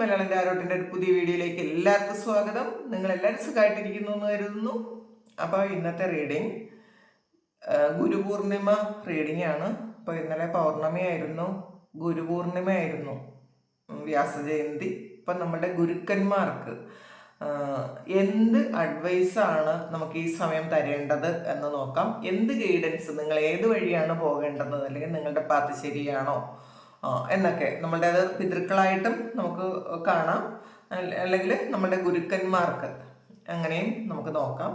മലയാളം ആരോട്ടിന്റെ ഒരു പുതിയ വീഡിയോയിലേക്ക് എല്ലാവർക്കും സ്വാഗതം. നിങ്ങൾ എല്ലാവരും സുഖമായിട്ടിരിക്കുന്നു എന്ന് കരുതുന്നു. അപ്പോൾ ഇന്നത്തെ റീഡിങ് ഗുരുപൂർണിമ റീഡിംഗ് ആണ്. അപ്പോൾ ഇന്നലെ പൗർണമി ആയിരുന്നു. ഗുരുപൂർണിമ ആയിരുന്നു. വ്യാസ വ്യാസജയന്തി. ഇപ്പം നമ്മുടെ ഗുരുക്കന്മാർക്ക് എന്ത് അഡ്വൈസാണ് നമുക്ക് ഈ സമയം തരേണ്ടത് എന്ന് നോക്കാം. എന്ത് ഗൈഡൻസ് നിങ്ങൾ ഏത് വഴിയാണ് പോകേണ്ടത്? അല്ലെങ്കിൽ നിങ്ങളുടെ പാത്ത് ശരിയാണോ? എന്നൊക്കെ. നമ്മളുടെ അത് പിതൃക്കളായിട്ടും നമുക്ക് കാണാം. അല്ലെങ്കിൽ നമ്മുടെ ഗുരുക്കന്മാർക്ക് അങ്ങനെയും നമുക്ക് നോക്കാം.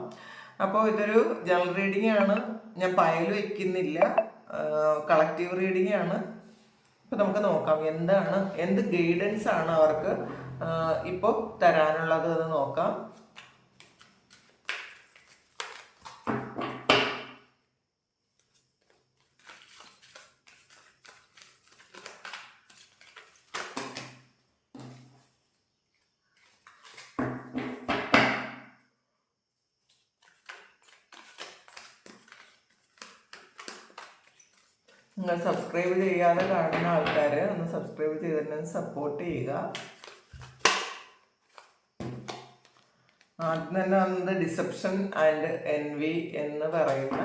അപ്പോൾ ഇതൊരു ജനറൽ റീഡിംഗ് ആണ് ഞാൻ പയൽ വയ്ക്കുന്നില്ല കളക്റ്റീവ് റീഡിംഗ് ആണ് ഇപ്പൊ നമുക്ക് നോക്കാം എന്താണ് എന്ത് ഗൈഡൻസ് ആണ് അവർക്ക് ഇപ്പോൾ തരാനുള്ളത് എന്ന് നോക്കാം നിങ്ങൾ സബ്സ്ക്രൈബ് ചെയ്യാതെ കാണുന്ന ആൾക്കാർ ഒന്ന് സബ്സ്ക്രൈബ് ചെയ്തിട്ട് സപ്പോർട്ട് ചെയ്യുക. ആദ്യം തന്നെ വന്നത് ഡിസെപ്ഷൻ ആൻഡ് എൻ വി എന്ന് പറയുന്ന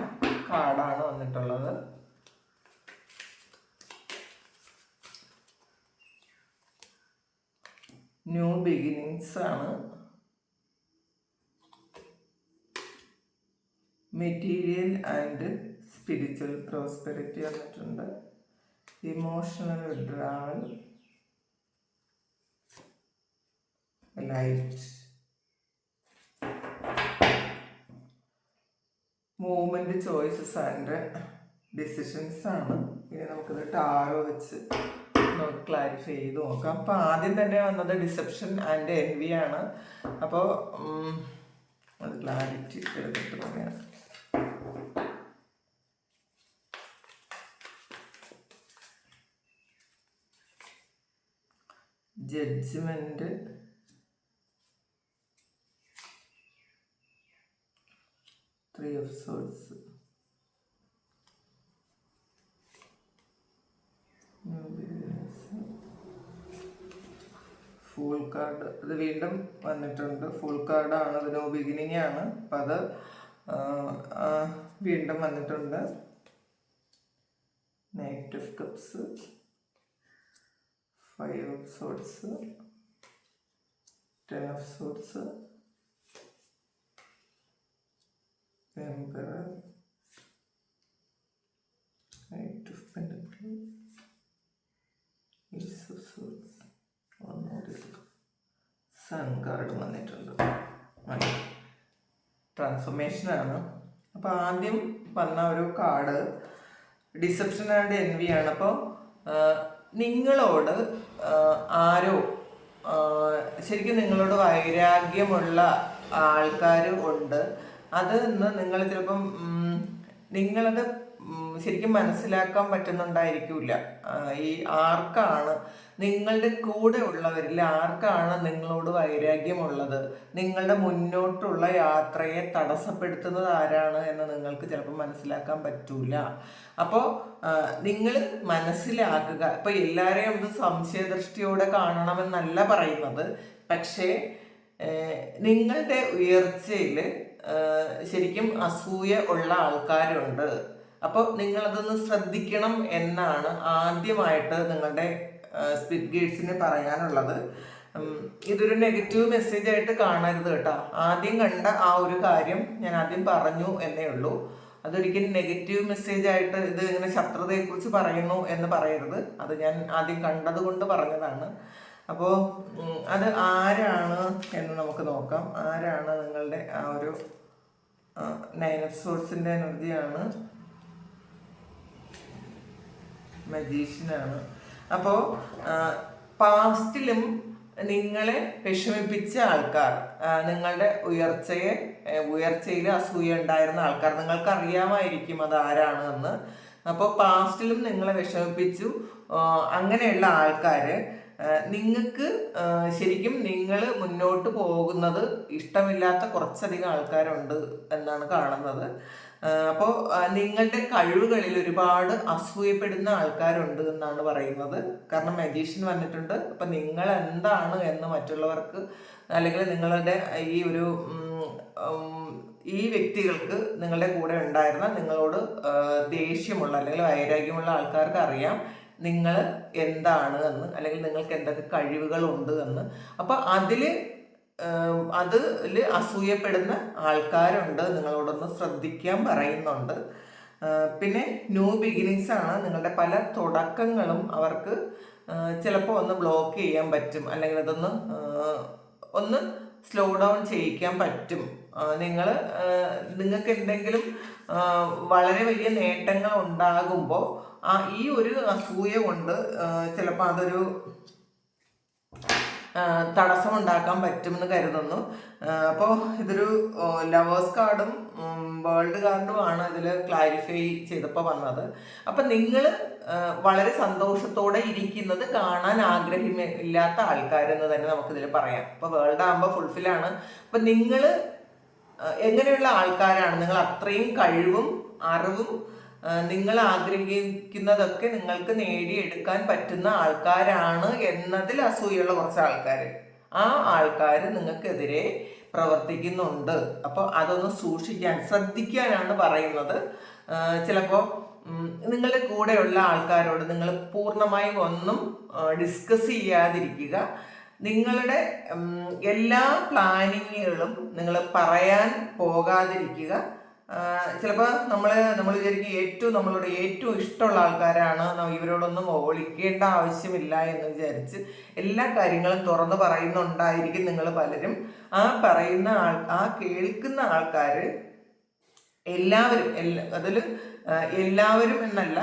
കാർഡാണ് വന്നിട്ടുള്ളത്. ന്യൂ ബിഗിനിങ്സ് ആണ്. മെറ്റീരിയൽ ആൻഡ് സ്പിരിച്വൽ പ്രോസ്പെരിറ്റി വന്നിട്ടുണ്ട്. Emotional withdrawal light movement choices and decisions ആണ്. ഇനി നമുക്കിത് ടാരോ വെച്ച് നമുക്ക് ക്ലാരിഫൈ ചെയ്ത് നോക്കാം. അപ്പോൾ ആദ്യം തന്നെ വന്നത് ഡിസെപ്ഷൻ ആൻഡ് എൻവി ആണ്. അപ്പോൾ അത് ക്ലാരിറ്റി എടുത്തിട്ട് പറയാം. Judgment. Three of swords full card അത് വീണ്ടും വന്നിട്ടുണ്ട്. ഫുൾ കാർഡാണ് അത് നോ ബിഗിനിങ് ആണ്. അപ്പം അത് വീണ്ടും വന്നിട്ടുണ്ട്. Knight of cups five of swords ten of swords Ace of Swords, ഒന്നുകൂടി സൺ കാർഡ് വന്നിട്ടുണ്ട്. അപ്പോൾ ആദ്യം വന്ന ഒരു കാർഡ് ഡിസെപ്ഷൻ ആൻഡ് ആണ്. അപ്പോൾ നിങ്ങളോട് ആരോ ശരിക്കും നിങ്ങളോട് വൈരാഗ്യമുള്ള ആൾക്കാർ ഉണ്ട്. അത് നിങ്ങൾ ചിലപ്പം നിങ്ങളത് ശരിക്കും മനസ്സിലാക്കാൻ പറ്റുന്നുണ്ടായിരിക്കില്ല. ഈ ആർക്കാണ് നിങ്ങളുടെ കൂടെ ഉള്ളവരിൽ ആർക്കാണ് നിങ്ങളോട് വൈരാഗ്യമുള്ളത്? നിങ്ങളുടെ മുന്നോട്ടുള്ള യാത്രയെ തടസ്സപ്പെടുത്തുന്നത് ആരാണ് എന്ന് നിങ്ങൾക്ക് ചിലപ്പോൾ മനസ്സിലാക്കാൻ പറ്റൂല. അപ്പോൾ നിങ്ങൾ മനസ്സിലാക്കുക. ഇപ്പൊ എല്ലാവരെയും ഒന്ന് സംശയദൃഷ്ടിയോടെ കാണണമെന്നല്ല പറയുന്നത്. പക്ഷേ നിങ്ങളുടെ ഉയർച്ചയിൽ ശരിക്കും അസൂയ ഉള്ള ആൾക്കാരുണ്ട്. അപ്പോൾ നിങ്ങളതൊന്ന് ശ്രദ്ധിക്കണം എന്നാണ് ആദ്യമായിട്ട് നിങ്ങളുടെ സ്പിറ്റ് ഗേറ്റ്സിന് പറയാനുള്ളത്. ഇതൊരു നെഗറ്റീവ് മെസ്സേജ് ആയിട്ട് കാണരുത് കേട്ടോ. ആദ്യം കണ്ട ആ ഒരു കാര്യം ഞാൻ ആദ്യം പറഞ്ഞു എന്നേ ഉള്ളൂ. അതൊരിക്കലും നെഗറ്റീവ് മെസ്സേജ് ആയിട്ട് ഇത് ഇങ്ങനെ ശത്രുതയെക്കുറിച്ച് പറയുന്നു എന്ന് പറയരുത്. അത് ഞാൻ ആദ്യം കണ്ടത് കൊണ്ട് പറഞ്ഞതാണ്. അപ്പോൾ അത് ആരാണ് എന്ന് നമുക്ക് നോക്കാം. ആരാണ് നിങ്ങളുടെ ആ ഒരു നയൻ ഓഫ് സോഴ്സിന്റെ എനർജിയാണ് മജീഷ്യനാണ് അപ്പോൾ പാസ്റ്റിലും നിങ്ങളെ വിഷമിപ്പിച്ച ആൾക്കാർ നിങ്ങളുടെ ഉയർച്ചയെ ഉയർച്ചയിൽ അസൂയ ഉണ്ടായിരുന്ന ആൾക്കാർ നിങ്ങൾക്ക് അറിയാമായിരിക്കും അത് ആരാണ് എന്ന് അപ്പോൾ പാസ്റ്റിലും നിങ്ങളെ വിഷമിപ്പിച്ചു അങ്ങനെയുള്ള ആൾക്കാർ നിങ്ങൾക്ക് ശരിക്കും നിങ്ങൾ മുന്നോട്ട് പോകുന്നത് ഇഷ്ടമില്ലാത്ത കുറച്ചധികം ആൾക്കാരുണ്ട് എന്നാണ് കാണുന്നത്. അപ്പോൾ നിങ്ങളുടെ കഴിവുകളിൽ ഒരുപാട് അസൂയപ്പെടുന്ന ആൾക്കാരുണ്ട് എന്നാണ് പറയുന്നത്. കാരണം മജീഷ്യൻ വന്നിട്ടുണ്ട്. അപ്പം നിങ്ങൾ എന്താണ് എന്ന് മറ്റുള്ളവർക്ക് അല്ലെങ്കിൽ നിങ്ങളുടെ ഈ ഒരു ഈ വ്യക്തികൾക്ക് നിങ്ങളുടെ കൂടെ ഉണ്ടായിരുന്ന നിങ്ങളോട് ദേഷ്യമുള്ള അല്ലെങ്കിൽ വൈരാഗ്യമുള്ള ആൾക്കാർക്ക് അറിയാം നിങ്ങൾ എന്താണ് എന്ന് അല്ലെങ്കിൽ നിങ്ങൾക്ക് എന്തൊക്കെ കഴിവുകളുണ്ട് എന്ന്. അപ്പൊ അതിൽ ഏം, അതിൽ അസൂയപ്പെടുന്ന ആൾക്കാരുണ്ട്. നിങ്ങളോടൊന്ന് ശ്രദ്ധിക്കാൻ പറയുന്നുണ്ട്. പിന്നെ ന്യൂ ബിഗിനിങ്സ് ആണ്. നിങ്ങളുടെ പല തുടക്കങ്ങളും അവർക്ക് ചിലപ്പോൾ ഒന്ന് ബ്ലോക്ക് ചെയ്യാൻ പറ്റും. അല്ലെങ്കിൽ അതൊന്ന് ഒന്ന് സ്ലോ ഡൗൺ ചെയ്യിക്കാൻ പറ്റും. നിങ്ങൾ നിങ്ങൾക്ക് എന്തെങ്കിലും വളരെ വലിയ നേട്ടങ്ങൾ ഉണ്ടാകുമ്പോൾ ആ ഈ ഒരു അസൂയ കൊണ്ട് ചിലപ്പോൾ അതൊരു തടസ്സമുണ്ടാക്കാൻ പറ്റുമെന്ന് കരുതുന്നു. അപ്പോൾ ഇതൊരു ലവേഴ്സ് കാർഡും വേൾഡ് കാർഡുമാണ് ഇതിൽ ക്ലാരിഫൈ ചെയ്തപ്പോൾ വന്നത്. അപ്പം നിങ്ങൾ വളരെ സന്തോഷത്തോടെ ഇരിക്കുന്നത് കാണാൻ ആഗ്രഹമില്ലാത്ത ആൾക്കാരെന്ന് തന്നെ നമുക്കിതിൽ പറയാം. അപ്പോൾ വേൾഡ് ആകുമ്പോൾ ഫുൾഫില്ലാണ് അപ്പം നിങ്ങൾ എങ്ങനെയുള്ള ആൾക്കാരാണ്? നിങ്ങൾ അത്രയും കഴിവും അറിവും നിങ്ങൾ ആഗ്രഹിക്കുന്നതൊക്കെ നിങ്ങൾക്ക് നേടിയെടുക്കാൻ പറ്റുന്ന ആൾക്കാരാണ് എന്നതിൽ അസൂയുള്ള കുറച്ച് ആൾക്കാർ. ആ ആൾക്കാർ നിങ്ങൾക്കെതിരെ പ്രവർത്തിക്കുന്നുണ്ട്. അപ്പോൾ അതൊന്ന് സൂക്ഷിക്കാൻ ശ്രദ്ധിക്കാനാണ് പറയുന്നത്. ചിലപ്പോൾ നിങ്ങളുടെ കൂടെയുള്ള ആൾക്കാരോട് നിങ്ങൾ പൂർണമായും ഒന്നും ഡിസ്കസ് ചെയ്യാതിരിക്കുക. നിങ്ങളുടെ എല്ലാ പ്ലാനിങ്ങുകളും നിങ്ങൾ പറയാൻ പോകാതിരിക്കുക. ചിലപ്പോൾ നമ്മൾ നമ്മൾ വിചാരിക്കും ഏറ്റവും നമ്മളോട് ഏറ്റവും ഇഷ്ടമുള്ള ആൾക്കാരാണ്. ഇവരോടൊന്നും ഒളിക്കേണ്ട ആവശ്യമില്ല എന്ന് വിചാരിച്ച് എല്ലാ കാര്യങ്ങളും തുറന്ന് പറയുന്നുണ്ടായിരിക്കും നിങ്ങൾ പലരും. ആ പറയുന്ന ആൾ ആ കേൾക്കുന്ന ആൾക്കാർ എല്ലാവരും എല്ലാ അതിൽ എല്ലാവരും എന്നല്ല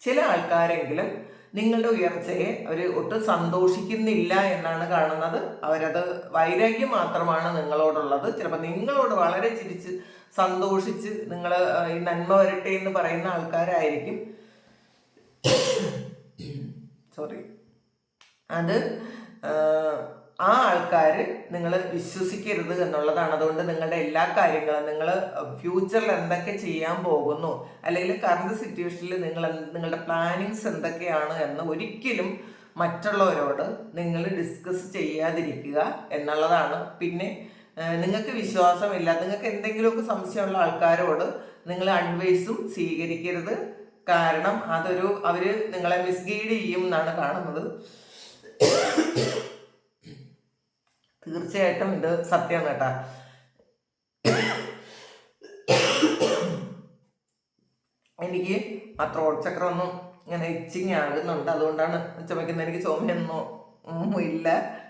ചില ആൾക്കാരെങ്കിലും നിങ്ങളുടെ ഉയർച്ചയെ അവർ ഒട്ടും സന്തോഷിക്കുന്നില്ല എന്നാണ് കാണുന്നത്. അവരത് വൈരാഗ്യം മാത്രമാണ് നിങ്ങളോടുള്ളത്. ചിലപ്പോൾ നിങ്ങളോട് വളരെ ചിരിച്ച് സന്തോഷിച്ച് നിങ്ങൾ ഈ നന്മ വരട്ടെ എന്ന് പറയുന്ന ആൾക്കാരായിരിക്കും. സോറി അത് ആ, ആൾക്കാർ നിങ്ങൾ വിശ്വസിക്കരുത് എന്നുള്ളതാണ്. അതുകൊണ്ട് നിങ്ങളുടെ എല്ലാ കാര്യങ്ങളും നിങ്ങൾ ഫ്യൂച്ചറിൽ എന്തൊക്കെ ചെയ്യാൻ പോകുന്നു അല്ലെങ്കിൽ കറണ്ട് സിറ്റുവേഷനിൽ നിങ്ങൾ നിങ്ങളുടെ പ്ലാനിങ്സ് എന്തൊക്കെയാണ് എന്ന് ഒരിക്കലും മറ്റുള്ളവരോട് നിങ്ങൾ ഡിസ്കസ് ചെയ്യാതിരിക്കുക എന്നുള്ളതാണ്. പിന്നെ നിങ്ങൾക്ക് വിശ്വാസമില്ല. നിങ്ങൾക്ക് എന്തെങ്കിലുമൊക്കെ സംശയമുള്ള ആൾക്കാരോട് നിങ്ങൾ അഡ്വൈസും സ്വീകരിക്കരുത്. കാരണം അതൊരു അവർ നിങ്ങളെ മിസ്ഗൈഡ് ചെയ്യും എന്നാണ് കാണുന്നത്. തീർച്ചയായിട്ടും ഇത് സത്യമാണ് കേട്ടാ. എനിക്ക് ആ ത്രോട്ട് ചക്രം ഒന്നും ഇങ്ങനെ ഇച്ചിങ് ആകുന്നുണ്ട്. അതുകൊണ്ടാണ് ചുമക്കുന്നത് എനിക്ക് ചുമയൊന്നും ഇല്ല.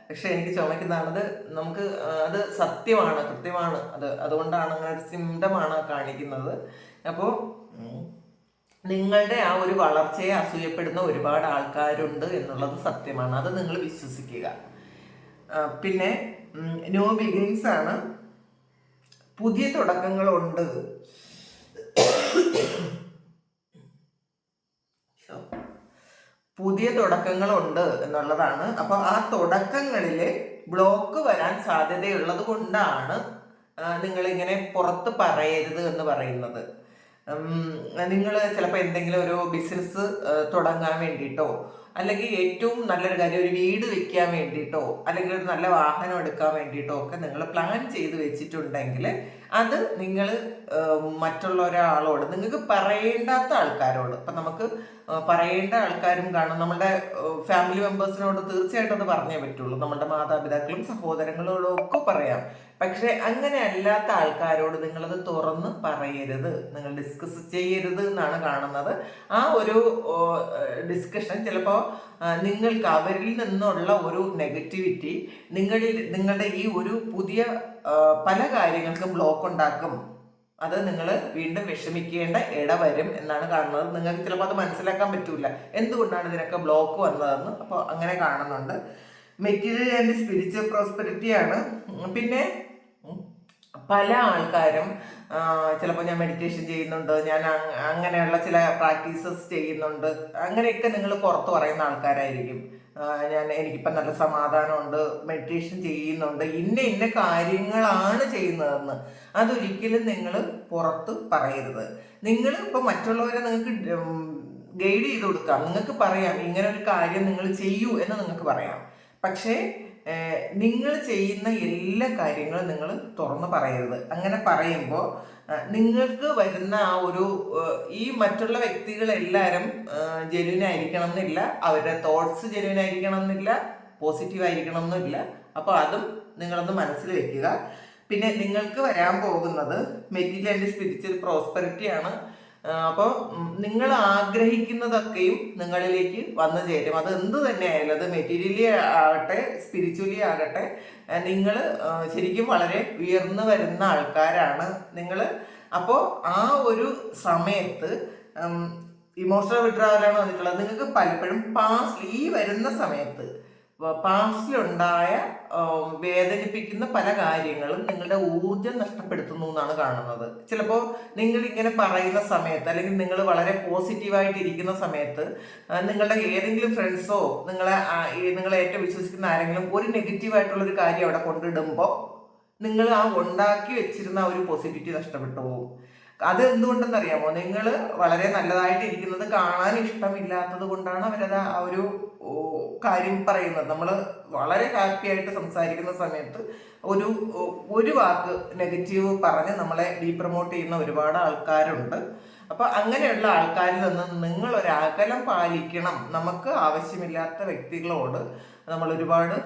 പക്ഷെ എനിക്ക് ചുമക്കുന്നതാണത് നമുക്ക് അത് സത്യമാണ് കൃത്യമാണ്. അത് അതുകൊണ്ടാണ് അങ്ങനെ ഒരു സിംറ്റമാണ് കാണിക്കുന്നത്. അപ്പോൾ നിങ്ങളുടെ ആ ഒരു വളർച്ചയെ അസൂയപ്പെടുന്ന ഒരുപാട് ആൾക്കാരുണ്ട് എന്നുള്ളത് സത്യമാണ്. അത് നിങ്ങൾ വിശ്വസിക്കുക. പിന്നെ ന്യൂ ബിഗിനിങ്സ് ആണ്. പുതിയ തുടക്കങ്ങളുണ്ട്. പുതിയ തുടക്കങ്ങളുണ്ട് എന്നുള്ളതാണ്. അപ്പൊ ആ തുടക്കങ്ങളിൽ ബ്ലോക്ക് വരാൻ സാധ്യതയുള്ളത് കൊണ്ടാണ് നിങ്ങൾ ഇങ്ങനെ പുറത്ത് പറയരുത് എന്ന് പറയുന്നത്. നിങ്ങൾ ചിലപ്പോൾ എന്തെങ്കിലും ഒരു ബിസിനസ് തുടങ്ങാൻ വേണ്ടിയിട്ടോ അല്ലെങ്കിൽ ഏറ്റവും നല്ലൊരു കാര്യം ഒരു വീട് വെക്കാൻ വേണ്ടിയിട്ടോ അല്ലെങ്കിൽ ഒരു നല്ല വാഹനം എടുക്കാൻ വേണ്ടിയിട്ടോ ഒക്കെ നിങ്ങൾ പ്ലാൻ ചെയ്ത് വെച്ചിട്ടുണ്ടെങ്കിൽ അത് നിങ്ങൾ മറ്റുള്ള ഒരാളോട് നിങ്ങൾക്ക് പറയേണ്ടാത്ത ആൾക്കാരോട് ഇപ്പം നമുക്ക് പറയേണ്ട ആൾക്കാരും കാണും. നമ്മുടെ ഫാമിലി മെമ്പേഴ്സിനോട് തീർച്ചയായിട്ടും അത് പറഞ്ഞേ പറ്റുള്ളൂ. നമ്മുടെ മാതാപിതാക്കളും സഹോദരങ്ങളോടും ഒക്കെ പറയാം. പക്ഷെ അങ്ങനെ അല്ലാത്ത ആൾക്കാരോട് നിങ്ങളത് തുറന്ന് പറയരുത്. നിങ്ങൾ ഡിസ്കസ് ചെയ്യരുത് എന്നാണ് കാണുന്നത്. ആ ഒരു ഡിസ്കഷൻ ചിലപ്പോൾ നിങ്ങൾക്ക് അവരിൽ നിന്നുള്ള ഒരു നെഗറ്റിവിറ്റി നിങ്ങളിൽ നിങ്ങളുടെ ഈ ഒരു പുതിയ പല കാര്യങ്ങൾക്കും ബ്ലോക്ക് ഉണ്ടാക്കും. അത് നിങ്ങൾ വീണ്ടും വിഷമിക്കേണ്ട ഇട വരും എന്നാണ് കാണുന്നത്. നിങ്ങൾക്ക് ചിലപ്പോൾ അത് മനസ്സിലാക്കാൻ പറ്റൂല. എന്തുകൊണ്ടാണ് ഇതിനൊക്കെ ബ്ലോക്ക് വന്നതെന്ന് അപ്പോൾ അങ്ങനെ കാണുന്നുണ്ട്. മെറ്റീരിയൽ ആൻഡ് സ്പിരിച്വൽ പ്രോസ്പെരിറ്റി ആണ്. പിന്നെ പല ആൾക്കാരും ചിലപ്പോൾ ഞാൻ മെഡിറ്റേഷൻ ചെയ്യുന്നുണ്ട് ഞാൻ അങ്ങനെയുള്ള ചില പ്രാക്ടീസസ് ചെയ്യുന്നുണ്ട്. അങ്ങനെയൊക്കെ നിങ്ങൾ പുറത്ത് പറയുന്ന ആൾക്കാരായിരിക്കും. ഞാൻ എനിക്കിപ്പം നല്ല സമാധാനമുണ്ട് മെഡിറ്റേഷൻ ചെയ്യുന്നുണ്ട് ഇന്ന ഇന്ന കാര്യങ്ങളാണ് ചെയ്യുന്നതെന്ന് അതൊരിക്കലും നിങ്ങൾ പുറത്ത് പറയരുത്. നിങ്ങൾ ഇപ്പം മറ്റുള്ളവരെ നിങ്ങൾക്ക് ഗൈഡ് ചെയ്ത് കൊടുക്കാം നിങ്ങൾക്ക് പറയാം ഇങ്ങനെ ഒരു കാര്യം നിങ്ങൾ ചെയ്യൂ എന്ന് നിങ്ങൾക്ക് പറയാം. പക്ഷേ നിങ്ങൾ ചെയ്യുന്ന എല്ലാ കാര്യങ്ങളും നിങ്ങൾ തുറന്ന് പറയരുത്. അങ്ങനെ പറയുമ്പോൾ നിങ്ങൾക്ക് വരുന്ന ആ ഒരു ഈ മറ്റുള്ള വ്യക്തികളെല്ലാവരും ജെനുവിൻ ആയിരിക്കണം എന്നില്ല അവരുടെ തോട്ട്സ് ജെനുവിൻ ആയിരിക്കണം എന്നില്ല പോസിറ്റീവ് ആയിരിക്കണം എന്നില്ല അപ്പോൾ അതും നിങ്ങളൊന്ന് മനസ്സിൽ വെക്കുക. പിന്നെ നിങ്ങൾക്ക് വരാൻ പോകുന്നത് മെറ്റീരിയൽ ആൻഡ് സ്പിരിച്വൽ പ്രോസ്പെറിറ്റിയാണ് അപ്പോൾ നിങ്ങൾ ആഗ്രഹിക്കുന്നതൊക്കെയും നിങ്ങളിലേക്ക് വന്നു ചേരും. അത് എന്ത് തന്നെ ആയാലും അത് മെറ്റീരിയലി ആകട്ടെ സ്പിരിച്വലി ആകട്ടെ നിങ്ങൾ ശരിക്കും വളരെ ഉയർന്നു വരുന്ന ആൾക്കാരാണ് നിങ്ങൾ അപ്പോൾ ആ ഒരു സമയത്ത് ഇമോഷണൽ വിഡ്രാവലാണ് വന്നിട്ടുള്ളത്. നിങ്ങൾക്ക് പലപ്പോഴും പാസ്റ്റ് ഈ വരുന്ന സമയത്ത് പാസ്റ്റിലുണ്ടായ വേദനിപ്പിക്കുന്ന പല കാര്യങ്ങളും നിങ്ങളുടെ ഊർജം നഷ്ടപ്പെടുത്തുന്നു എന്നാണ് കാണുന്നത്. ചിലപ്പോൾ നിങ്ങൾ ഇങ്ങനെ പറയുന്ന സമയത്ത് അല്ലെങ്കിൽ നിങ്ങൾ വളരെ പോസിറ്റീവായിട്ട് ഇരിക്കുന്ന സമയത്ത് നിങ്ങളുടെ ഏതെങ്കിലും ഫ്രണ്ട്സോ നിങ്ങളെ നിങ്ങളെ ഏറ്റവും വിശ്വസിക്കുന്ന ആരെങ്കിലും ഒരു നെഗറ്റീവായിട്ടുള്ളൊരു കാര്യം അവിടെ കൊണ്ടിടുമ്പോൾ നിങ്ങൾ ആ ഉണ്ടാക്കി വെച്ചിരുന്ന ഒരു പോസിറ്റിവിറ്റി നഷ്ടപ്പെട്ടു പോകും. അത് എന്തുകൊണ്ടെന്നറിയാമോ നിങ്ങൾ വളരെ നല്ലതായിട്ട് ഇരിക്കുന്നത് കാണാൻ ഇഷ്ടമില്ലാത്തത് കൊണ്ടാണ് അവരത് ആ ഒരു കാര്യം പറയുന്നത്. നമ്മൾ വളരെ ഹാപ്പി ആയിട്ട് സംസാരിക്കുന്ന സമയത്ത് ഒരു ഒരു വാക്ക് നെഗറ്റീവ് പറഞ്ഞ് നമ്മളെ ഡീപ്രമോട്ട് ചെയ്യുന്ന ഒരുപാട് ആൾക്കാരുണ്ട്. അപ്പൊ അങ്ങനെയുള്ള ആൾക്കാരിൽ നിന്ന് നിങ്ങൾ ഒരു അകലം പാലിക്കണം. നമുക്ക് ആവശ്യമില്ലാത്ത വ്യക്തികളോട് നമ്മൾ ഒരുപാട്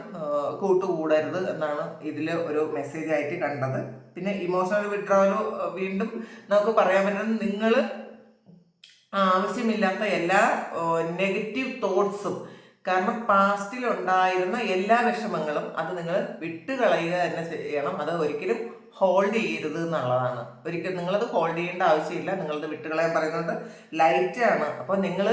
കൂട്ടുകൂടരുത് എന്നാണ് ഇതിൽ ഒരു മെസ്സേജ് ആയിട്ട് കണ്ടത്. പിന്നെ ഇമോഷണൽ വിഡ്രോവൽ വീണ്ടും നമുക്ക് പറയാൻ പറ്റുന്നത് നിങ്ങൾ ആവശ്യമില്ലാത്ത എല്ലാ നെഗറ്റീവ് തോട്ട്സും കാരണം പാസ്റ്റിൽ ഉണ്ടായിരുന്ന എല്ലാ വിഷമങ്ങളും അത് നിങ്ങൾ വിട്ടുകളയുക തന്നെ ചെയ്യണം. അത് ഒരിക്കലും ഹോൾഡ് ചെയ്യരുത് എന്നുള്ളതാണ്. ഒരിക്കലും നിങ്ങളത് ഹോൾഡ് ചെയ്യേണ്ട ആവശ്യമില്ല. നിങ്ങളത് വിട്ടുകളയാൻ പറയുന്നുണ്ട്. ലൈറ്റ് ആണ് അപ്പോൾ നിങ്ങൾ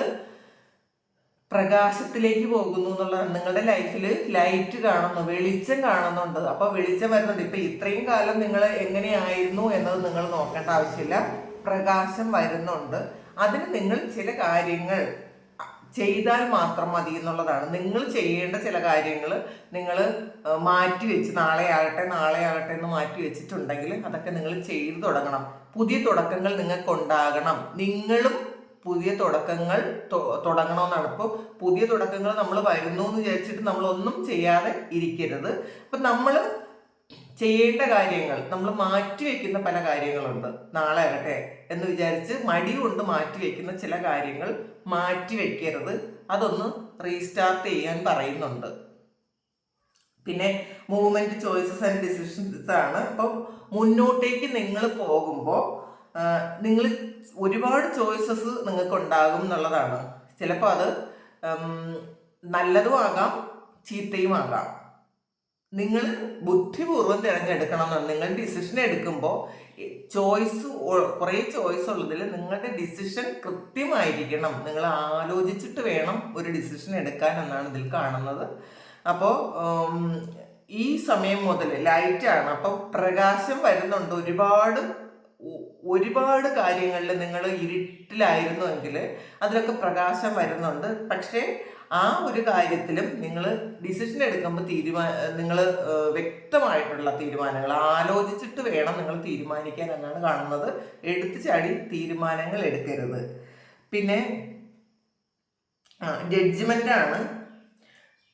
പ്രകാശത്തിലേക്ക് പോകുന്നു എന്നുള്ളതാണ് നിങ്ങളുടെ ലൈഫിൽ ലൈറ്റ് കാണുന്നു വെളിച്ചം കാണുന്നുണ്ട്. അപ്പൊ വെളിച്ചം വരുന്നുണ്ട്. ഇപ്പൊ ഇത്രയും കാലം നിങ്ങൾ എങ്ങനെയായിരുന്നു എന്നത് നിങ്ങൾ നോക്കേണ്ട ആവശ്യമില്ല. പ്രകാശം വരുന്നുണ്ട്. അതിന് നിങ്ങൾ ചില കാര്യങ്ങൾ ചെയ്താൽ മാത്രം മതി എന്നുള്ളതാണ്. നിങ്ങൾ ചെയ്യേണ്ട ചില കാര്യങ്ങൾ നിങ്ങൾ മാറ്റി വെച്ച് നാളെ ആകട്ടെ നാളെ ആകട്ടെ എന്ന് മാറ്റി വെച്ചിട്ടുണ്ടെങ്കിൽ അതൊക്കെ നിങ്ങൾ ചെയ്തു തുടങ്ങണം. പുതിയ തുടക്കങ്ങൾ നിങ്ങൾക്ക് ഉണ്ടാകണം നിങ്ങളും പുതിയ തുടക്കങ്ങൾ തുടങ്ങണമെന്നാണ് ഇപ്പോൾ പുതിയ തുടക്കങ്ങൾ നമ്മൾ വരുന്നു എന്ന് വിചാരിച്ചിട്ട് നമ്മൾ ഒന്നും ചെയ്യാതെ ഇരിക്കരുത്. അപ്പം നമ്മൾ ചെയ്യേണ്ട കാര്യങ്ങൾ നമ്മൾ മാറ്റി വെക്കുന്ന പല കാര്യങ്ങളുണ്ട്. നാളെ ആകട്ടെ എന്ന് വിചാരിച്ച് മടി കൊണ്ട് മാറ്റി വെക്കുന്ന ചില കാര്യങ്ങൾ മാറ്റി വെക്കരുത്. അതൊന്ന് റീസ്റ്റാർട്ട് ചെയ്യാൻ പറയുന്നുണ്ട്. പിന്നെ മൂവ്മെന്റ് ചോയ്സസ് ആൻഡ് ഡിസിഷൻസ് ആണ്. അപ്പം മുന്നോട്ടേക്ക് നിങ്ങൾ പോകുമ്പോൾ നിങ്ങൾ ഒരുപാട് ചോയ്സസ് നിങ്ങൾക്ക് ഉണ്ടാകും എന്നുള്ളതാണ്. ചിലപ്പോൾ അത് നല്ലതും ആകാം ചീത്തയും ആകാം. നിങ്ങൾ ബുദ്ധിപൂർവം തിരഞ്ഞെടുക്കണം എന്നാണ്. നിങ്ങൾ ഡിസിഷൻ എടുക്കുമ്പോൾ ചോയ്സ് കുറേ ചോയ്സ് ഉള്ളതിൽ നിങ്ങളുടെ ഡിസിഷൻ കൃത്യമായിരിക്കണം. നിങ്ങൾ ആലോചിച്ചിട്ട് വേണം ഒരു ഡിസിഷൻ എടുക്കാൻ എന്നാണ് ഇതിൽ കാണുന്നത്. അപ്പോൾ ഈ സമയം മുതൽ ലൈറ്റാണ് അപ്പം പ്രകാശം വരുന്നുണ്ട് ഒരുപാട് ഒരുപാട് കാര്യങ്ങളിൽ നിങ്ങൾ ഇരുട്ടിലായിരുന്നുവെങ്കിൽ അതിലൊക്കെ പ്രകാശം വരുന്നുണ്ട്. പക്ഷേ ആ ഒരു കാര്യത്തിലും നിങ്ങൾ ഡിസിഷൻ എടുക്കുമ്പോൾ തീരുമാന നിങ്ങൾ വ്യക്തമായിട്ടുള്ള തീരുമാനങ്ങൾ ആലോചിച്ചിട്ട് വേണം നിങ്ങൾ തീരുമാനിക്കാൻ എന്നാണ് കാണുന്നത്. എടുത്തു ചാടി തീരുമാനങ്ങൾ എടുക്കരുത്. പിന്നെ ജഡ്ജ്മെന്റ്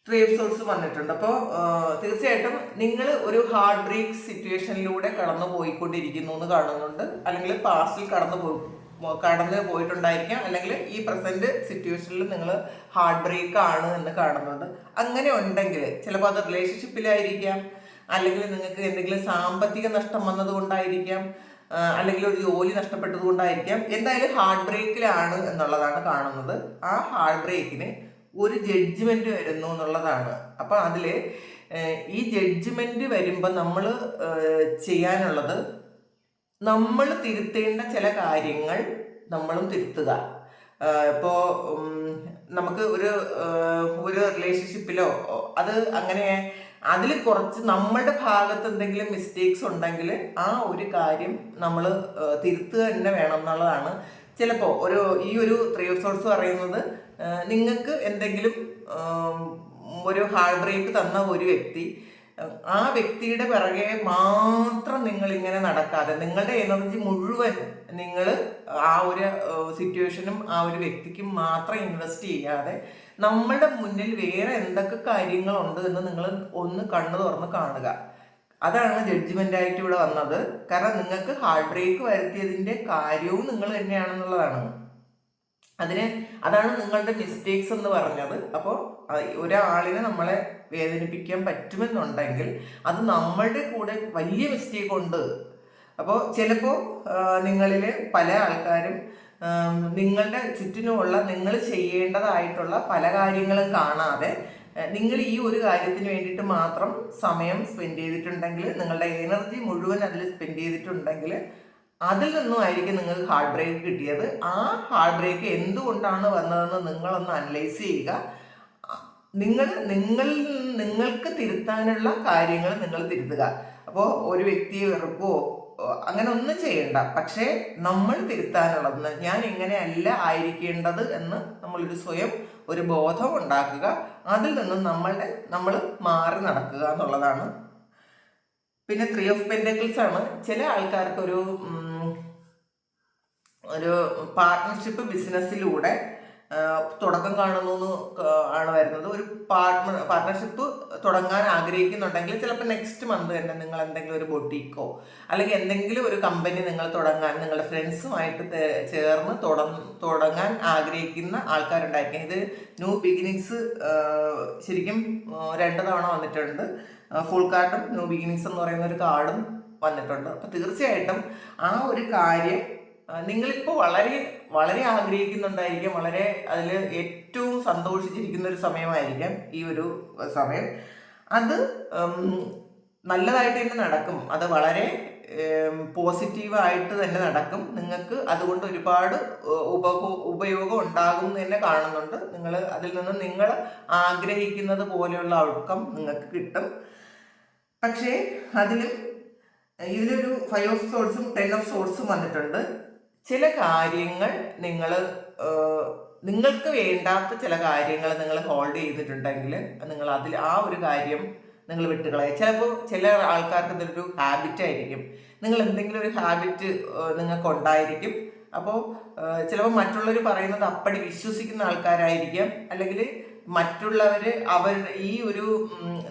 ത്രീ സോഴ്സ് വന്നിട്ടുണ്ട്. അപ്പോൾ തീർച്ചയായിട്ടും നിങ്ങൾ ഒരു ഹാർഡ് ബ്രേക്ക് സിറ്റുവേഷനിലൂടെ കടന്നു പോയിക്കൊണ്ടിരിക്കുന്നു എന്ന് കാണുന്നുണ്ട്. അല്ലെങ്കിൽ പാസ്റ്റിൽ കടന്നു പോയി കടന്ന് പോയിട്ടുണ്ടായിരിക്കാം. അല്ലെങ്കിൽ ഈ പ്രസന്റ് സിറ്റുവേഷനിൽ നിങ്ങൾ ഹാർഡ് ബ്രേക്ക് ആണ് എന്ന് കാണുന്നുണ്ട്. അങ്ങനെ ഉണ്ടെങ്കിൽ ചിലപ്പോൾ അത് റിലേഷൻഷിപ്പിലായിരിക്കാം അല്ലെങ്കിൽ നിങ്ങൾക്ക് എന്തെങ്കിലും സാമ്പത്തിക നഷ്ടം വന്നതുകൊണ്ടായിരിക്കാം. അല്ലെങ്കിൽ ഒരു ജോലി നഷ്ടപ്പെട്ടതുകൊണ്ടായിരിക്കാം. എന്തായാലും ഹാർഡ് ബ്രേക്കിലാണ് എന്നുള്ളതാണ് കാണുന്നത്. ആ ഹാർഡ് ബ്രേക്കിന് ഒരു ജഡ്ജ്മെന്റ് വരുന്നു എന്നുള്ളതാണ്. അപ്പൊ അതിൽ ഈ ജഡ്ജ്മെന്റ് വരുമ്പോൾ നമ്മൾ ചെയ്യാനുള്ളത് നമ്മൾ തിരുത്തേണ്ട ചില കാര്യങ്ങൾ നമ്മളും തിരുത്തുക. ഇപ്പോൾ ഇപ്പോ നമുക്ക് ഒരു ഒരു റിലേഷൻഷിപ്പിലോ അത് അങ്ങനെ അതിൽ കുറച്ച് നമ്മളുടെ ഭാഗത്ത് എന്തെങ്കിലും മിസ്റ്റേക്സ് ഉണ്ടെങ്കിൽ ആ ഒരു കാര്യം നമ്മൾ തിരുത്തുക തന്നെ വേണം എന്നുള്ളതാണ്. ചിലപ്പോൾ ഒരു ഈ ഒരു ത്രീ ഓഫ് സോഴ്സ് പറയുന്നത് നിങ്ങൾക്ക് എന്തെങ്കിലും ഒരു ഹാർഡ് ബ്രേക്ക് തന്ന ഒരു വ്യക്തി ആ വ്യക്തിയുടെ പിറകെ മാത്രം നിങ്ങൾ ഇങ്ങനെ നടക്കാതെ നിങ്ങളുടെ എനർജി മുഴുവൻ നിങ്ങൾ ആ ഒരു സിറ്റുവേഷനും ആ ഒരു വ്യക്തിക്കും മാത്രം ഇൻവെസ്റ്റ് ചെയ്യാതെ നമ്മളുടെ മുന്നിൽ വേറെ എന്തൊക്കെ കാര്യങ്ങളുണ്ട് എന്ന് നിങ്ങൾ ഒന്ന് കണ്ണു തുറന്ന് കാണുക. അതാണ് ജഡ്ജ്മെന്റ് ആയിട്ട് ഇവിടെ വന്നത്. കാരണം നിങ്ങൾക്ക് ഹാർഡ് ബ്രേക്ക് വരുത്തിയതിന്റെ കാര്യവും നിങ്ങൾ തന്നെയാണെന്നുള്ളതാണ്. അതിന് അതാണ് നിങ്ങളുടെ മിസ്റ്റേക്സ് എന്ന് പറഞ്ഞത്. അപ്പോൾ ഒരാളിനെ നമ്മളെ വേദനിപ്പിക്കാൻ പറ്റുമെന്നുണ്ടെങ്കിൽ അത് നമ്മളുടെ കൂടെ വലിയ മിസ്റ്റേക്ക് ഉണ്ട്. അപ്പോൾ ചിലപ്പോൾ നിങ്ങളിൽ പല ആൾക്കാരും നിങ്ങളുടെ ചുറ്റിനുമുള്ള നിങ്ങൾ ചെയ്യേണ്ടതായിട്ടുള്ള പല കാര്യങ്ങളും കാണാതെ നിങ്ങൾ ഈ ഒരു കാര്യത്തിന് വേണ്ടിയിട്ട് മാത്രം സമയം സ്പെൻഡ് ചെയ്തിട്ടുണ്ടെങ്കിൽ നിങ്ങളുടെ എനർജി മുഴുവൻ അതിൽ സ്പെൻഡ് ചെയ്തിട്ടുണ്ടെങ്കിൽ അതിൽ നിന്നും ആയിരിക്കും നിങ്ങൾക്ക് ഹാർട്ട് ബ്രേക്ക് കിട്ടിയത്. ആ ഹാർട്ട് ബ്രേക്ക് എന്തുകൊണ്ടാണ് വന്നതെന്ന് നിങ്ങളൊന്ന് അനലൈസ് ചെയ്യുക. നിങ്ങൾ നിങ്ങൾ നിങ്ങൾക്ക് തിരുത്താനുള്ള കാര്യങ്ങൾ നിങ്ങൾ തിരുത്തുക. അപ്പോൾ ഒരു വ്യക്തിയെ വെറുക്കോ അങ്ങനെ ഒന്നും ചെയ്യണ്ട. പക്ഷേ നമ്മൾ തിരുത്താനുള്ളത് ഞാൻ ഇങ്ങനെയല്ല ആയിരിക്കേണ്ടത് എന്ന് നമ്മളൊരു സ്വയം ഒരു ബോധം ഉണ്ടാക്കുക. അതിൽ നിന്നും നമ്മളുടെ നമ്മൾ മാറി നടക്കുക എന്നുള്ളതാണ്. പിന്നെ ത്രീ ഓഫ് പെൻഡക്കിൾസ് ആണ്. ചില ആൾക്കാർക്ക് ഒരു പാർട്ട്ണർഷിപ്പ് ബിസിനസ്സിലൂടെ തുടക്കം കാണുന്നു ആണ് വരുന്നത്. ഒരു പാർട്ട്ണർ പാർട്ട്ണർഷിപ്പ് തുടങ്ങാൻ ആഗ്രഹിക്കുന്നുണ്ടെങ്കിൽ ചിലപ്പോൾ നെക്സ്റ്റ് മന്ത് തന്നെ നിങ്ങൾ എന്തെങ്കിലും ഒരു ബൊട്ടീക്കോ അല്ലെങ്കിൽ എന്തെങ്കിലും ഒരു കമ്പനി നിങ്ങൾ തുടങ്ങാൻ നിങ്ങളുടെ ഫ്രണ്ട്സുമായിട്ട് ചേർന്ന് തുടങ്ങാൻ ആഗ്രഹിക്കുന്ന ആൾക്കാരുണ്ടായിരിക്കും. ഇത് ന്യൂ ബിഗിനിങ്സ് ശരിക്കും രണ്ട് തവണ വന്നിട്ടുണ്ട്. ഫുൾ കാർഡും ന്യൂ ബിഗിനിങ്സ് എന്ന് പറയുന്ന ഒരു കാർഡും വന്നിട്ടുണ്ട്. അപ്പം തീർച്ചയായിട്ടും ആ ഒരു കാര്യം നിങ്ങളിപ്പോൾ വളരെ വളരെ ആഗ്രഹിക്കുന്നുണ്ടായിരിക്കാം വളരെ അതിൽ ഏറ്റവും സന്തോഷിച്ചിരിക്കുന്ന ഒരു സമയമായിരിക്കാം ഈ ഒരു സമയം. അത് നല്ലതായിട്ട് തന്നെ നടക്കും. അത് വളരെ പോസിറ്റീവായിട്ട് തന്നെ നടക്കും. നിങ്ങൾക്ക് അതുകൊണ്ട് ഒരുപാട് ഉപഭോ ഉപയോഗം ഉണ്ടാകും എന്ന് തന്നെ കാണുന്നുണ്ട്. നിങ്ങൾ അതിൽ നിന്ന് നിങ്ങൾ ആഗ്രഹിക്കുന്നത് പോലെയുള്ള ഔട്ട്കം നിങ്ങൾക്ക് കിട്ടും. പക്ഷേ അതിലും ഇതിലൊരു ഫൈവ് ഓഫ് സോഴ്സും ടെൻ ഓഫ് സോഴ്സും വന്നിട്ടുണ്ട്. ചില കാര്യങ്ങൾ നിങ്ങൾ നിങ്ങൾക്ക് വേണ്ടാത്ത ചില കാര്യങ്ങൾ നിങ്ങൾ ഹോൾഡ് ചെയ്തിട്ടുണ്ടെങ്കിൽ നിങ്ങൾ അതിൽ ആ ഒരു കാര്യം നിങ്ങൾ വിട്ടുകളെ ചിലപ്പോൾ ചില ആൾക്കാർക്ക് ഇതൊരു ഹാബിറ്റ് ആയിരിക്കും. നിങ്ങൾ എന്തെങ്കിലും ഒരു ഹാബിറ്റ് നിങ്ങൾക്ക് ഉണ്ടായിരിക്കും അപ്പോൾ ചിലപ്പോൾ മറ്റുള്ളവർ പറയുന്നത് അപ്പടി വിശ്വസിക്കുന്ന ആൾക്കാരായിരിക്കാം. അല്ലെങ്കിൽ മറ്റുള്ളവർ അവർ ഈ ഒരു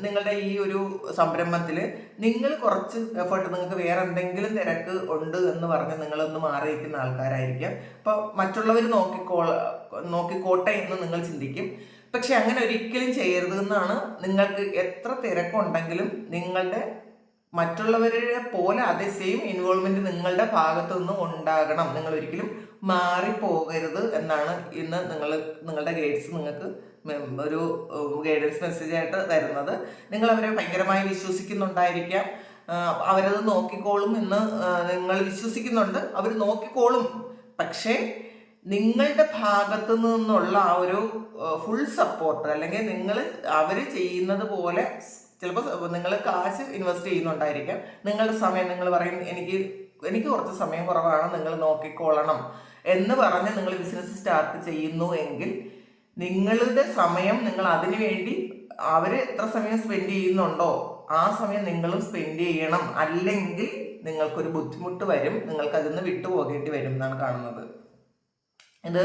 നിങ്ങളുടെ ഈ ഒരു സംരംഭത്തിൽ നിങ്ങൾ കുറച്ച് എഫേർട്ട് നിങ്ങൾക്ക് വേറെ എന്തെങ്കിലും തിരക്ക് ഉണ്ട് എന്ന് പറഞ്ഞ് നിങ്ങളൊന്ന് മാറിയിരിക്കുന്ന ആൾക്കാരായിരിക്കാം. അപ്പോൾ മറ്റുള്ളവർ നോക്കിക്കോ നോക്കിക്കോട്ടെ എന്ന് നിങ്ങൾ ചിന്തിക്കും. പക്ഷെ അങ്ങനെ ഒരിക്കലും ചെയ്യരുത് എന്നാണ് നിങ്ങൾക്ക് എത്ര തിരക്കുണ്ടെങ്കിലും നിങ്ങളുടെ മറ്റുള്ളവരെ പോലെ അതേ സെയിം ഇൻവോൾവ്മെന്റ് നിങ്ങളുടെ ഭാഗത്തു നിന്നും ഉണ്ടാകണം. നിങ്ങൾ ഒരിക്കലും മാറിപ്പോകരുത് എന്നാണ് ഇന്ന് നിങ്ങൾ നിങ്ങളുടെ ഗൈഡ്സ് നിങ്ങൾക്ക് ഒരു ഗൈഡൻസ് മെസ്സേജ് ആയിട്ട് തരുന്നത്. നിങ്ങൾ അവരെ ഭയങ്കരമായി വിശ്വസിക്കുന്നുണ്ടായിരിക്കാം. അവരത് നോക്കിക്കോളും എന്ന് നിങ്ങൾ വിശ്വസിക്കുന്നുണ്ട്. അവർ നോക്കിക്കോളും. പക്ഷേ നിങ്ങളുടെ ഭാഗത്ത് നിന്നുള്ള ആ ഒരു ഫുൾ സപ്പോർട്ട് അല്ലെങ്കിൽ നിങ്ങൾ അവർ ചെയ്യുന്നത് പോലെ ചിലപ്പോൾ നിങ്ങൾ കാശ് ഇൻവെസ്റ്റ് ചെയ്യുന്നുണ്ടായിരിക്കാം. നിങ്ങളുടെ സമയം നിങ്ങൾ പറയും എനിക്ക് എനിക്ക് കുറച്ച് സമയം കുറവാണ് നിങ്ങൾ നോക്കിക്കോളണം എന്ന് പറഞ്ഞ് നിങ്ങൾ ബിസിനസ് സ്റ്റാർട്ട് ചെയ്യുന്നു എങ്കിൽ നിങ്ങളുടെ സമയം നിങ്ങൾ അതിനു വേണ്ടി അവർ എത്ര സമയം സ്പെൻഡ് ചെയ്യുന്നുണ്ടോ ആ സമയം നിങ്ങളും സ്പെൻഡ് ചെയ്യണം. അല്ലെങ്കിൽ നിങ്ങൾക്കൊരു ബുദ്ധിമുട്ട് വരും നിങ്ങൾക്ക് അതിൽ നിന്ന് വിട്ടുപോകേണ്ടി വരും എന്നാണ് കാണുന്നത്. ഇത്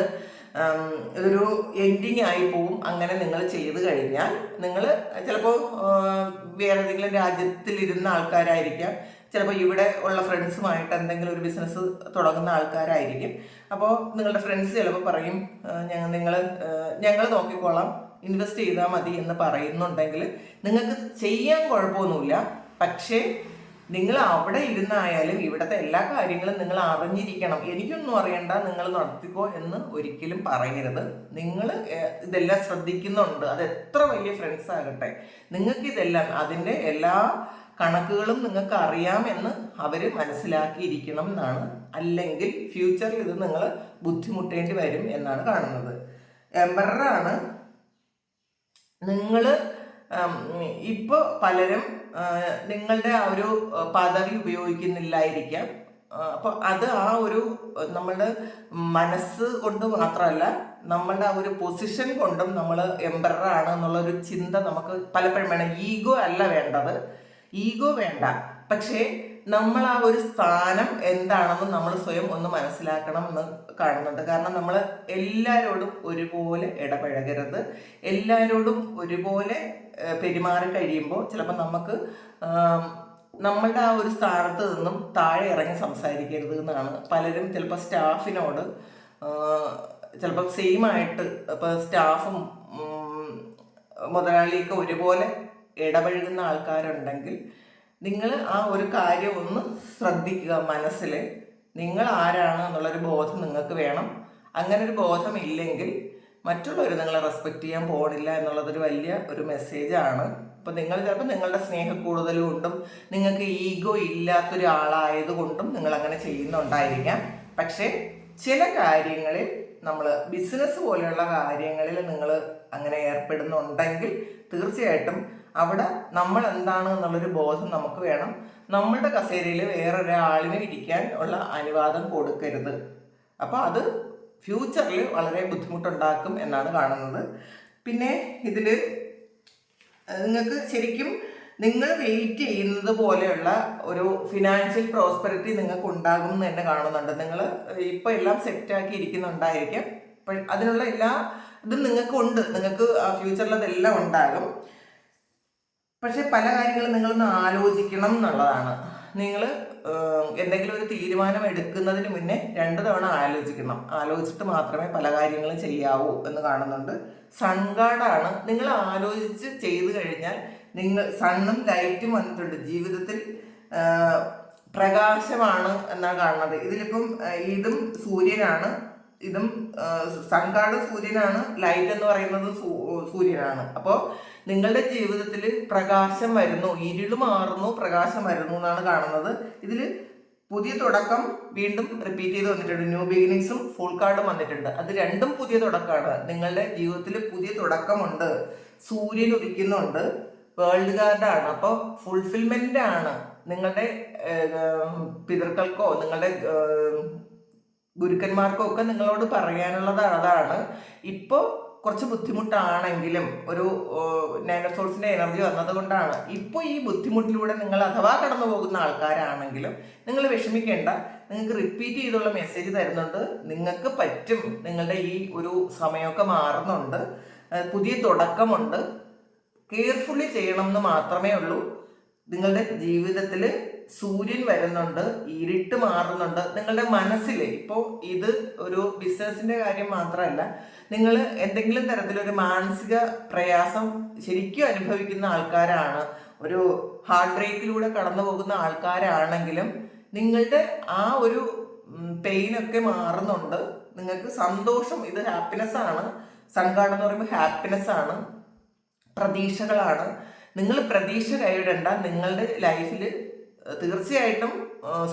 ഇതൊരു എൻഡിങ് ആയി പോവും. അങ്ങനെ നിങ്ങൾ ചെയ്ത് കഴിഞ്ഞാൽ നിങ്ങൾ ചിലപ്പോൾ വേറെ ഏതെങ്കിലും രാജ്യത്തിലിരുന്ന ആൾക്കാരായിരിക്കാം. ചിലപ്പോൾ ഇവിടെ ഉള്ള ഫ്രണ്ട്സുമായിട്ട് എന്തെങ്കിലും ഒരു ബിസിനസ് തുടങ്ങുന്ന ആൾക്കാരായിരിക്കും. അപ്പോൾ നിങ്ങളുടെ ഫ്രണ്ട്സ് ചിലപ്പോൾ പറയും ഞങ്ങൾ നിങ്ങൾ ഞങ്ങൾ നോക്കിക്കോളാം ഇൻവെസ്റ്റ് ചെയ്താൽ മതി എന്ന് പറയുന്നുണ്ടെങ്കിൽ നിങ്ങൾക്ക് ചെയ്യാൻ കുഴപ്പമൊന്നുമില്ല. പക്ഷേ നിങ്ങൾ അവിടെ ഇരുന്നായാലും ഇവിടുത്തെ എല്ലാ കാര്യങ്ങളും നിങ്ങൾ അറിഞ്ഞിരിക്കണം. എനിക്കൊന്നും അറിയണ്ട നിങ്ങൾ നടത്തിക്കോ എന്ന് ഒരിക്കലും പറയരുത്. നിങ്ങൾ ഇതെല്ലാം ശ്രദ്ധിക്കുന്നുണ്ട്. അത് എത്ര വലിയ ഫ്രണ്ട്സ് ആകട്ടെ. നിങ്ങൾക്ക് ഇതെല്ലാം അതിന്റെ എല്ലാ കണക്കുകളും നിങ്ങൾക്ക് അറിയാമെന്ന് അവർ മനസ്സിലാക്കിയിരിക്കണം എന്നാണ്. അല്ലെങ്കിൽ ഫ്യൂച്ചറിൽ ഇത് നിങ്ങൾ ബുദ്ധിമുട്ടേണ്ടി വരും എന്നാണ് കാണുന്നത്. എംബറാണ് നിങ്ങൾ ഇപ്പോൾ പലരും നിങ്ങളുടെ ആ ഒരു പദവി ഉപയോഗിക്കുന്നില്ലായിരിക്കാം. അപ്പോൾ അത് ആ ഒരു നമ്മളുടെ മനസ്സ് കൊണ്ട് മാത്രമല്ല നമ്മളുടെ ആ ഒരു പൊസിഷൻ കൊണ്ടും നമ്മൾ എംബറാണ് എന്നുള്ള ഒരു ചിന്ത നമുക്ക് പലപ്പോഴും വേണം. ഈഗോ അല്ല വേണ്ടത്. ഈഗോ വേണ്ട. പക്ഷേ നമ്മൾ ആ ഒരു സ്ഥാനം എന്താണെന്ന് നമ്മൾ സ്വയം ഒന്ന് മനസ്സിലാക്കണം എന്ന് കാണുന്നുണ്ട്. കാരണം നമ്മൾ എല്ലാവരോടും ഒരുപോലെ ഇടപഴകരുത്. എല്ലാവരോടും ഒരുപോലെ പെരുമാറി കഴിയുമ്പോൾ ചിലപ്പോൾ നമുക്ക് നമ്മളുടെ ആ ഒരു സ്ഥാനത്ത് നിന്നും താഴെ ഇറങ്ങി സംസാരിക്കരുത് എന്നാണ്. പലരും ചിലപ്പോൾ സ്റ്റാഫിനോട് ചിലപ്പോൾ സെയിം ആയിട്ട് ഇപ്പോൾ സ്റ്റാഫും മുതലാളിയൊക്കെ ഒരുപോലെ ഇടപഴകുന്ന ആൾക്കാരുണ്ടെങ്കിൽ നിങ്ങൾ ആ ഒരു കാര്യം ഒന്ന് ശ്രദ്ധിക്കുക മനസ്സിൽ. നിങ്ങൾ ആരാണ് എന്നുള്ളൊരു ബോധം നിങ്ങൾക്ക് വേണം. അങ്ങനെ ഒരു ബോധം ഇല്ലെങ്കിൽ മറ്റുള്ളവർ നിങ്ങളെ റെസ്പെക്റ്റ് ചെയ്യാൻ പോകണില്ല എന്നുള്ളതൊരു വലിയ ഒരു മെസ്സേജാണ് അപ്പം നിങ്ങൾ ചിലപ്പോൾ നിങ്ങളുടെ സ്നേഹം കൂടുതൽ ഉണ്ടും നിങ്ങൾക്ക് ഈഗോ ഇല്ലാത്തൊരാളായത് കൊണ്ടും നിങ്ങൾ അങ്ങനെ ചെയ്യുന്നുണ്ടായിരിക്കാം. പക്ഷേ ചില കാര്യങ്ങളിൽ നമ്മൾ ബിസിനസ് പോലെയുള്ള കാര്യങ്ങളിൽ നിങ്ങൾ അങ്ങനെ ഏർപ്പെടുന്നുണ്ടെങ്കിൽ തീർച്ചയായിട്ടും അവിടെ നമ്മൾ എന്താണ് എന്നുള്ളൊരു ബോധം നമുക്ക് വേണം. നമ്മളുടെ കസേരയിൽ വേറൊരാളിന് ഇരിക്കാൻ ഉള്ള അനുവാദം കൊടുക്കരുത്. അപ്പോൾ അത് ഫ്യൂച്ചറിൽ വളരെ ബുദ്ധിമുട്ടുണ്ടാക്കും എന്നാണ് കാണുന്നത്. പിന്നെ ഇതിൽ നിങ്ങൾക്ക് ശരിക്കും നിങ്ങൾ വെയിറ്റ് ചെയ്യുന്നത് പോലെയുള്ള ഒരു ഫിനാൻഷ്യൽ പ്രോസ്പെറിറ്റി നിങ്ങൾക്ക് ഉണ്ടാകും എന്ന് തന്നെ കാണുന്നുണ്ട്. നിങ്ങൾ ഇപ്പോൾ എല്ലാം സെറ്റാക്കി ഇരിക്കുന്നുണ്ടായിരിക്കും. അതിനുള്ള എല്ലാ ഇതും നിങ്ങൾക്ക് ഉണ്ട് നിങ്ങൾക്ക് ഫ്യൂച്ചറിൽ അതെല്ലാം ഉണ്ടാകും. പക്ഷെ പല കാര്യങ്ങളും നിങ്ങളൊന്ന് ആലോചിക്കണം എന്നുള്ളതാണ്. നിങ്ങൾ എന്തെങ്കിലും ഒരു തീരുമാനം എടുക്കുന്നതിന് മുന്നേ രണ്ട് തവണ ആലോചിക്കണം. ആലോചിച്ചിട്ട് മാത്രമേ പല കാര്യങ്ങളും ചെയ്യാവൂ എന്ന് കാണുന്നുണ്ട്. സൺഗാർഡാണ്. നിങ്ങൾ ആലോചിച്ച് ചെയ്തു കഴിഞ്ഞാൽ നിങ്ങൾ സണ്ണും ലൈറ്റും വന്നിട്ടുണ്ട്. ജീവിതത്തിൽ പ്രകാശമാണ് എന്നാണ് കാണുന്നത്. ഇതിലിപ്പം ഇതും സൂര്യനാണ്. ഇതും സൺകാർഡ് സൂര്യനാണ് ലൈറ്റ് എന്ന് പറയുന്നത് സൂര്യനാണ്. അപ്പോൾ നിങ്ങളുടെ ജീവിതത്തിൽ പ്രകാശം വരുന്നു ഇരുൾ മാറുന്നു പ്രകാശം വരുന്നു എന്നാണ് കാണുന്നത്. ഇതിൽ പുതിയ തുടക്കം വീണ്ടും റിപ്പീറ്റ് ചെയ്ത് വന്നിട്ടുണ്ട്. ന്യൂ ബിഗിനിങ്സും ഫുൾ കാർഡും വന്നിട്ടുണ്ട്. അത് രണ്ടും പുതിയ തുടക്കമാണ്. നിങ്ങളുടെ ജീവിതത്തിൽ പുതിയ തുടക്കമുണ്ട്. സൂര്യൻ ഉദിക്കുന്നുണ്ട്. വേൾഡ് കാർഡാണ് അപ്പോൾ ഫുൾഫിൽമെന്റ് ആണ് നിങ്ങളുടെ പിതൃക്കൾക്കോ നിങ്ങളുടെ ഏഹ്, ഗുരുക്കന്മാർക്കും ഒക്കെ നിങ്ങളോട് പറയാനുള്ളത് അതാണ്. ഇപ്പോൾ കുറച്ച് ബുദ്ധിമുട്ടാണെങ്കിലും ഒരു നാനോസോൾസിന്റെ എനർജി വന്നതുകൊണ്ടാണ്. ഇപ്പോൾ ഈ ബുദ്ധിമുട്ടിലൂടെ നിങ്ങൾ അഥവാ കടന്നു പോകുന്ന ആൾക്കാരാണെങ്കിലും നിങ്ങൾ വിഷമിക്കേണ്ട. നിങ്ങൾക്ക് റിപ്പീറ്റ് ചെയ്തുള്ള മെസ്സേജ് തരുന്നുണ്ട്. നിങ്ങൾക്ക് പറ്റും. നിങ്ങളുടെ ഈ ഒരു സമയമൊക്കെ മാറുന്നുണ്ട്. പുതിയ തുടക്കമുണ്ട്. കെയർഫുള്ളി ചെയ്യണം എന്ന് മാത്രമേ ഉള്ളൂ. നിങ്ങളുടെ ജീവിതത്തിൽ സൂര്യൻ വരുന്നുണ്ട് ഇരുട്ട് മാറുന്നുണ്ട്. നിങ്ങളുടെ മനസ്സിൽ ഇപ്പോൾ ഇത് ഒരു ബിസിനസ്സിന്റെ കാര്യം മാത്രമല്ല നിങ്ങൾ എന്തെങ്കിലും തരത്തിലൊരു മാനസിക പ്രയാസം ശരിക്കും അനുഭവിക്കുന്ന ആൾക്കാരാണ് ഒരു ഹാർഡ് ബ്രേക്കിലൂടെ കടന്നു പോകുന്ന ആൾക്കാരാണെങ്കിലും നിങ്ങളുടെ ആ ഒരു പെയിനൊക്കെ മാറുന്നുണ്ട്. നിങ്ങൾക്ക് സന്തോഷം ഇത് ഹാപ്പിനെസ് ആണ്. സംഘാടനം എന്ന് പറയുമ്പോൾ ഹാപ്പിനെസ് ആണ്. പ്രതീക്ഷകളാണ്. നിങ്ങൾ പ്രതീക്ഷ കൈവിടണ്ട നിങ്ങളുടെ ലൈഫിൽ തീർച്ചയായിട്ടും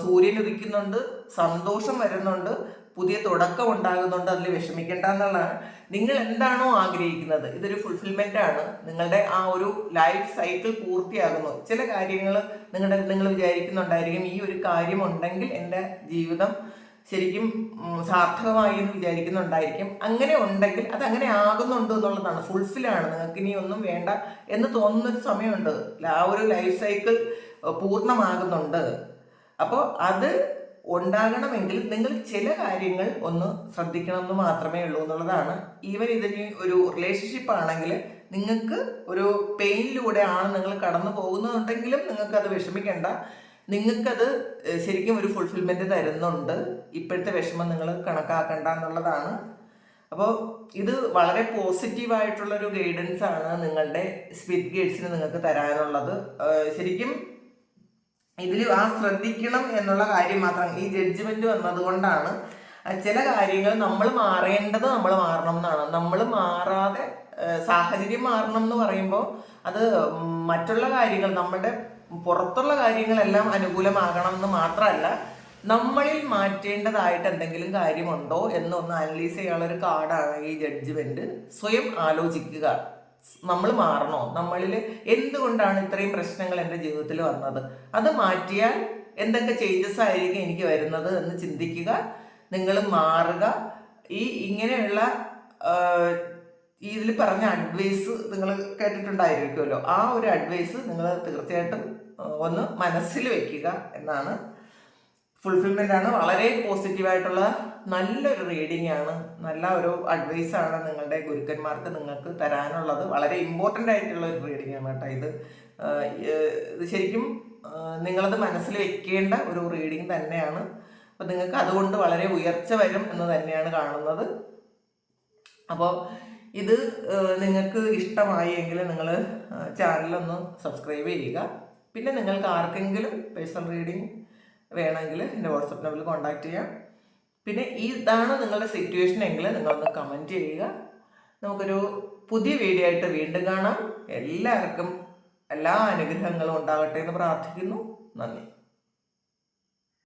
സൂര്യൻ ഉദിക്കുന്നുണ്ട് സന്തോഷം വരുന്നുണ്ട് പുതിയ തുടക്കം ഉണ്ടാകുന്നുണ്ട് അതിൽ വിഷമിക്കേണ്ട എന്നുള്ളതാണ്. നിങ്ങൾ എന്താണോ ആഗ്രഹിക്കുന്നത് ഇതൊരു ഫുൾഫിൽമെന്റ് ആണ്. നിങ്ങളുടെ ആ ഒരു ലൈഫ് സൈക്കിൾ പൂർത്തിയാകുന്നു. ചില കാര്യങ്ങൾ നിങ്ങളുടെ നിങ്ങൾ വിചാരിക്കുന്നുണ്ടായിരിക്കും ഈ ഒരു കാര്യം ഉണ്ടെങ്കിൽ എന്റെ ജീവിതം ശരിക്കും സാർത്ഥകമായി എന്ന് വിചാരിക്കുന്നുണ്ടായിരിക്കും. അങ്ങനെ ഉണ്ടെങ്കിൽ അത് അങ്ങനെ ആകുന്നുണ്ട് എന്നുള്ളതാണ്. ഫുൾഫിലാണ് നിങ്ങൾക്ക് ഇനി ഒന്നും വേണ്ട എന്ന് തോന്നുന്ന ഒരു സമയമുണ്ട്. ആ ഒരു ലൈഫ് സൈക്കിൾ പൂർണമാകുന്നുണ്ട്. അപ്പോൾ അത് ഉണ്ടാകണമെങ്കിൽ നിങ്ങൾ ചില കാര്യങ്ങൾ ഒന്ന് ശ്രദ്ധിക്കണം എന്ന് മാത്രമേ ഉള്ളൂ എന്നുള്ളതാണ്. ഈവൻ ഇതിന് ഒരു റിലേഷൻഷിപ്പ് ആണെങ്കിൽ നിങ്ങൾക്ക് ഒരു പെയിനിലൂടെ ആണ് നിങ്ങൾ കടന്നു പോകുന്നുണ്ടെങ്കിലും നിങ്ങൾക്കത് വിഷമിക്കേണ്ട. നിങ്ങൾക്കത് ശരിക്കും ഒരു ഫുൾഫിൽമെന്റ് തരുന്നുണ്ട്. ഇപ്പോഴത്തെ വിഷമം നിങ്ങൾ കണക്കാക്കണ്ട എന്നുള്ളതാണ്. അപ്പോൾ ഇത് വളരെ പോസിറ്റീവായിട്ടുള്ള ഒരു ഗൈഡൻസ് ആണ് നിങ്ങളുടെ സ്പിരിറ്റ് ഗൈഡ്സിന് നിങ്ങൾക്ക് തരാനുള്ളത്. ശരിക്കും ഇതിൽ ആ ശ്രദ്ധിക്കണം എന്നുള്ള കാര്യം മാത്രം ഈ ജഡ്ജ്മെന്റ് വന്നതുകൊണ്ടാണ് കൊണ്ടാണ് ചില കാര്യങ്ങൾ നമ്മൾ മാറേണ്ടത് നമ്മൾ മാറണം എന്നാണ്. നമ്മൾ മാറാതെ സാഹചര്യം മാറണം എന്ന് പറയുമ്പോൾ അത് മറ്റുള്ള കാര്യങ്ങൾ നമ്മുടെ പുറത്തുള്ള കാര്യങ്ങളെല്ലാം അനുകൂലമാകണം എന്ന് മാത്രമല്ല നമ്മളിൽ മാറ്റേണ്ടതായിട്ട് എന്തെങ്കിലും കാര്യമുണ്ടോ എന്നൊന്ന് അനലൈസ് ചെയ്യാനുള്ള ഒരു കാർഡാണ് ഈ ജഡ്ജ്മെന്റ് സ്വയം ആലോചിക്കുക. നമ്മൾ മാറണോ? നമ്മളിൽ എന്തുകൊണ്ടാണ് ഇത്രയും പ്രശ്നങ്ങൾ എന്റെ ജീവിതത്തിൽ വന്നത്? അത് മാറ്റിയാൽ എന്തൊക്കെ ചേഞ്ചസ് ആയിരിക്കും എനിക്ക് വരുന്നത് എന്ന് ചിന്തിക്കുക നിങ്ങൾ മാറുക. ഈ ഇങ്ങനെയുള്ള ഇതിൽ പറഞ്ഞ അഡ്വൈസ് നിങ്ങൾ കേട്ടിട്ടുണ്ടായിരിക്കുമല്ലോ. ആ ഒരു അഡ്വൈസ് നിങ്ങൾ തീർച്ചയായിട്ടും ഒന്ന് മനസ്സിൽ വെക്കുക എന്നാണ് ഫുൾഫിൽമെന്റ് ആണ്. വളരെ പോസിറ്റീവായിട്ടുള്ള നല്ലൊരു റീഡിംഗ് ആണ്. നല്ല ഒരു ആണ് നിങ്ങളുടെ ഗുരുക്കന്മാർക്ക് നിങ്ങൾക്ക് തരാനുള്ളത്. വളരെ ഇമ്പോർട്ടന്റ് ആയിട്ടുള്ള ഒരു റീഡിംഗ് ആണ് കേട്ടോ ഇത്. ഇത് ശരിക്കും നിങ്ങളത് മനസ്സിൽ വെക്കേണ്ട ഒരു റീഡിംഗ് തന്നെയാണ്. അപ്പം നിങ്ങൾക്ക് അതുകൊണ്ട് വളരെ ഉയർച്ച വരും എന്ന് തന്നെയാണ് കാണുന്നത്. അപ്പോൾ ഇത് നിങ്ങൾക്ക് ഇഷ്ടമായി എങ്കിൽ നിങ്ങൾ ചാനലൊന്ന് സബ്സ്ക്രൈബ് ചെയ്യുക. പിന്നെ നിങ്ങൾക്ക് ആർക്കെങ്കിലും പേഴ്സണൽ റീഡിംഗ് വേണമെങ്കിൽ എന്റെ വാട്സപ്പ് നമ്പറിൽ കോൺടാക്ട് ചെയ്യാം. പിന്നെ ഇതാണ് നിങ്ങളുടെ സിറ്റുവേഷൻ എങ്കിൽ നിങ്ങളൊന്ന് കമന്റ് ചെയ്യുക. നമുക്കൊരു പുതിയ വീഡിയോ ആയിട്ട് വീണ്ടും കാണാം. എല്ലാവർക്കും എല്ലാ അനുഗ്രഹങ്ങളും ഉണ്ടാകട്ടെ എന്ന് പ്രാർത്ഥിക്കുന്നു. നന്ദി.